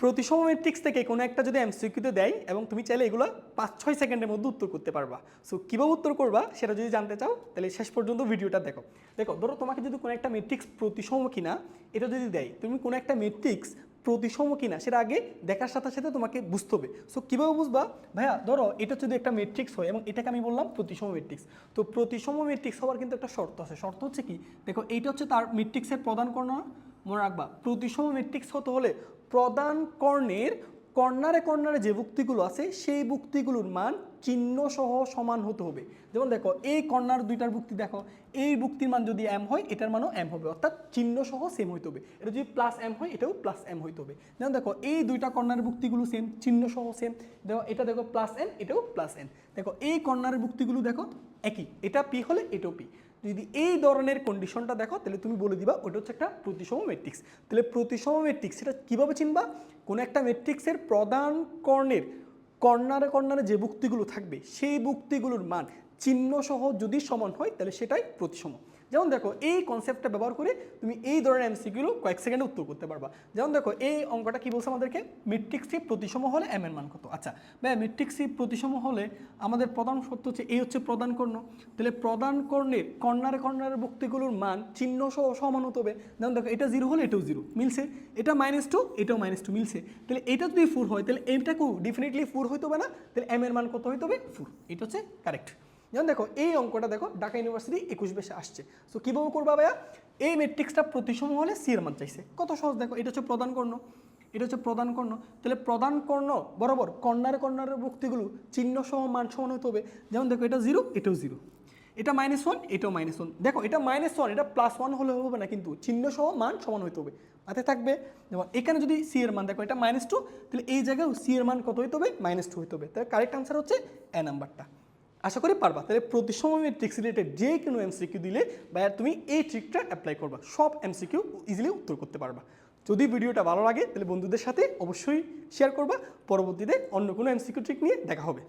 প্রতিসম ম্যাট্রিক্স থেকে কোনো একটা যদি এমসিকিউতে দেয় এবং তুমি চাইলে এগুলো পাঁচ ছয় সেকেন্ডের মধ্যে উত্তর করতে পারবা। সো কীভাবে উত্তর করবা সেটা যদি জানতে চাও, তাহলে শেষ পর্যন্ত ভিডিওটা দেখো। দেখো, ধরো তোমাকে যদি কোনো একটা ম্যাট্রিক্স প্রতিসম কিনা, এটা যদি দেয়, তুমি কোনো একটা ম্যাট্রিক্স প্রতিসম কিনা, সেটা আগে দেখার সাথে সাথে তোমাকে বুঝতে হবে। সো কীভাবে বুঝবা? ভাইয়া, ধরো এটা যদি একটা ম্যাট্রিক্স হয়, এবং এটাকে আমি বললাম প্রতিসম ম্যাট্রিক্স তো প্রতিসম ম্যাট্রিক্স হওয়ার কিন্তু একটা শর্ত আছে। শর্ত হচ্ছে কি? দেখো, এইটা হচ্ছে তার ম্যাট্রিক্সের প্রদান কর্ণ। মনে রাখবা, প্রতিসম ম্যাট্রিক্স হতে হলে প্রদান কর্ণের কর্নারে কর্নারে যে বুক্তিগুলো আছে, সেই বুক্তিগুলোর মান চিহ্ন সহ সমান হতে হবে। যেমন দেখো, এই কর্নার দুইটার বুক্তি দেখো, এই বুক্তির মান যদি এম হয়, এটার মানও এম হবে, অর্থাৎ চিহ্ন সহ সেম হইতে হবে। এটা যদি প্লাস এম হয়, এটাও প্লাস এম হইতে হবে। যেমন দেখো, এই দুইটা কর্নারের বুক্তিগুলো সেম চিহ্ন সহ সেম দেখো, এটা দেখো প্লাস এন এটাও প্লাস এন দেখো, এই কর্নারের বুক্তিগুলো দেখো, একই। এটা পি হলে এটাও পি যদি এই ধরনের কন্ডিশনটা দেখো, তাহলে তুমি বলে দিবা, ওটা হচ্ছে একটা প্রতিসম ম্যাট্রিক্স তাহলে প্রতিসম ম্যাট্রিক্স সেটা কীভাবে চিনবা? কোনো একটা ম্যাট্রিক্সের প্রধান কর্ণের কর্নারে কর্নারে যে বুক্তিগুলো থাকবে, সেই বুক্তিগুলোর মান, চিহ্ন সহ যদি সমান হয়, তাহলে সেটাই প্রতিসম। যেমন দেখো, এই কনসেপ্টটা ব্যবহার করে তুমি এই ধরনের এমসিকিউগুলো কয়েক সেকেন্ডে উত্তর করতে পারবা। যেমন দেখো, এই অঙ্কটা কি বলছে আমাদেরকে? মেট্রিক্সটি প্রতিসম হলে এম এর মান কত? আচ্ছা ভাই মেট্রিক্সটি প্রতিসম হলে আমাদের প্রধান সত্য হচ্ছে এই হচ্ছে প্রধান কর্ণ। তাহলে প্রধান কর্ণের কর্নারে কর্নারের ভুক্তিগুলোর মান চিহ্ন সহ সমান হতে হবে। যেমন দেখো, এটা জিরো হলে এটাও জিরো মিলছে। এটা মাইনাস টু এটাও মাইনাস টু মিলছে। তাহলে এটা যদি ফোর হয়, তাহলে এইটাকেও ডেফিনেটলি ফোর হইতে হবে না। তাহলে এম এর মান কত হইতে হবে? ফোর এটা হচ্ছে কারেক্ট যেমন দেখো, এই অঙ্কটা দেখো, ঢাকা ইউনিভার্সিটি একুশ বেশে আসছে। সো কীভাবে করবা ভাইয়া? এই ম্যাট্রিক্সটা প্রতিসম হলে সি এর মান চাইছে। কত সহজ দেখো, এটা হচ্ছে প্রধান কর্ণ, এটা হচ্ছে প্রধান কর্ণ। তাহলে প্রধান কর্ণ বরাবর কর্নারে কর্নারের ভুক্তিগুলো চিহ্ন সহ মান সমান হতে হবে। যেমন দেখো, এটা জিরো এটাও জিরো এটা মাইনাস ওয়ান এটাও মাইনাস ওয়ান দেখো, এটা মাইনাস ওয়ান এটা প্লাস ওয়ান হলে হবে না, কিন্তু চিহ্ন সহ মান সমান হইতে হবে। হাতে থাকবে? যেমন এখানে যদি সি এর মান দেখো, এটা মাইনাস টু তাহলে এই জায়গায় সি এর মান কত হইতে হবে? মাইনাস টু হইতে হবে। তাহলে কারেক্ট আনসার হচ্ছে এ নাম্বারটা আশা করি পারবা। তাহলে প্রতি সময় ট্রিক্স রিলেটেড যে কোনো এমসিকিউ দিলে বা তুমি এই ট্রিকটা অ্যাপ্লাই করবা। সব এমসিকিউ ইজিলি উত্তর করতে পারবা। যদি ভিডিওটা ভালো লাগে, তাহলে বন্ধুদের সাথে অবশ্যই শেয়ার করবা। পরবর্তীতে অন্য কোনো এমসিকিউ ট্রিক নিয়ে দেখা হবে।